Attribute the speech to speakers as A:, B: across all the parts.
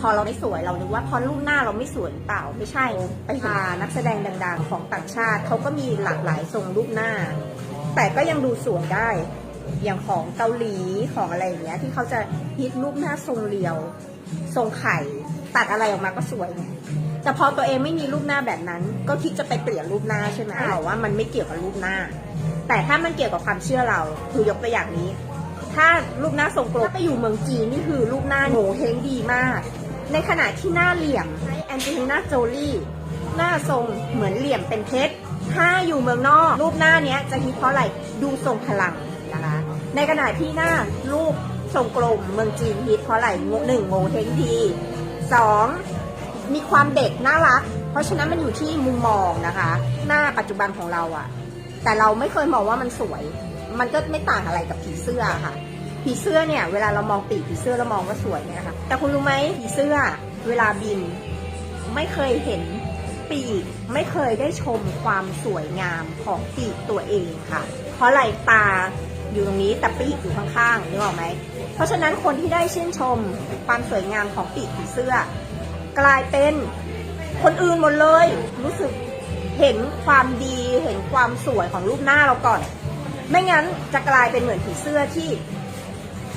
A: พอเราไม่สวยเรานึกว่าพราะรูปหน้าเราไม่สวยเปล่าไม่ใช่ไปหานักแสดงดัง ๆ ของต่างชาติเขาก็มีหลากหลายทรงรูปหน้า แต่ก็ยังดูสวยได้ อย่างของเกาหลีของอะไรอย่างเงี้ยที่เขาจะฮิตรูปหน้าทรงเรียว ทรงไข่ตัดอะไรออกมาก็สวยไงแต่พอตัวเองไม่มีรูปหน้าแบบนั้น ก็คิดจะไปเปลี่ยนรูปหน้าใช่ไหมบอกว่ามันไม่เกี่ยวกับรูปหน้า แต่ถ้ามันเกี่ยวกับความเชื่อเราคือยกตัวอย่างนี้ ถ้ารูปหน้าทรงกลมถ้าไปอยู่เมืองจีนนี่คือรูปหน้าโหเฮงดีมาก ในขณะที่หน้าเหลี่ยมแอนเจลิน่าโจลี่หน้าทรงเหมือนเหลี่ยมเป็นเพชรถ้าอยู่เมืองนอก รูปหน้าเนี้ยจะฮิตเพราะอะไรดูทรงพลังนะคะในขณะที่หน้ารูปทรงกลมเมืองจีนฮิตเพราะอะไรหนึ่งโงเฮงดีสองมีความเด็กน่ารัก เพราะฉะนั้นมันอยู่ที่มุมมองนะคะ หน้าปัจจุบันของเราอะแต่เราไม่เคยมองว่ามันสวย มันก็ไม่ต่างอะไรกับผีเสื้อค่ะ ผีเสื้อเนี่ยเวลาเรามองปีกผีเสื้อเรามองว่าสวยเนี่ยค่ะ แต่คุณรู้ไหมผีเสื้อเวลาบิน ไม่เคยเห็นปีก ไม่เคยได้ชมความสวยงามของปีกตัวเองค่ะ เพราะไหลตาอยู่ตรงนี้แต่ปีกอยู่ข้างๆนึกออกไหม เพราะฉะนั้นคนที่ได้ชื่นชมความสวยงามของปีกผีเสื้อ กลายเป็นคนอื่นหมดเลย รู้สึกเห็นความดีเห็นความสวยของรูปหน้าเราก่อน ไม่งั้นจะกลายเป็นเหมือนผีเสื้อที่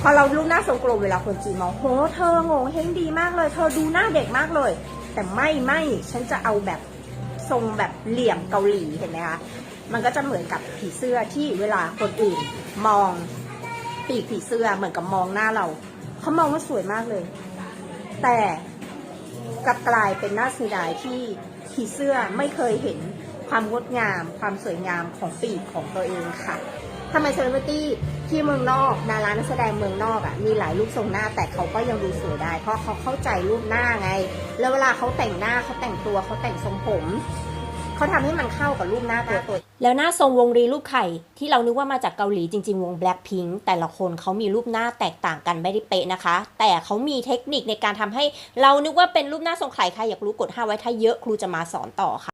A: พอเรารูปหน้าทรงกลมเวลาคนจีนมองโหเธอโงงเฮงดีมากเลย เธอดูหน้าเด็กมากเลย แต่ไม่ไม่ฉันจะเอาแบบทรงแบบเหลี่ยมเกาหลีเห็นไหมคะมันก็จะเหมือนกับผีเสื้อที่เวลาคนอื่นมองปีกผีเสื้อเหมือนกับมองหน้าเราเขามองว่าสวยมากเลย แต่กลับกลายเป็นหน้าเสียดายที่ผีเสื้อไม่เคยเห็นความงดงาม ความสวยงามของปีกของตัวเองค่ะ ทำไมเซเลบริตี้ที่เมืองนอก ดารานักแสดงเมืองนอกอะมีหลายรูปทรงหน้าแต่เขาก็ยังดูสวยได้ เพราะเขาเข้าใจรูปหน้าไง แล้วเวลาเขาแต่งหน้าเขาแต่งตัวเขาแต่งทรงผมเขาทำให้มันเข้ากับรูปหน้าตัวตัว
B: แล้วหน้าทรงวงรีรูปไข่ที่เรานึกว่ามาจากเกาหลีจริง ๆ วง Blackpink แต่ละคนเขามีรูปหน้าแตกต่างกันไม่ได้เป๊ะนะคะ แต่เขามีเทคนิคในการทำให้เรานึกว่าเป็นรูปหน้าทรงไข่ใครอยากรู้กดห้าไว้ถ้าเยอะครูจะมาสอนต่อค่ะ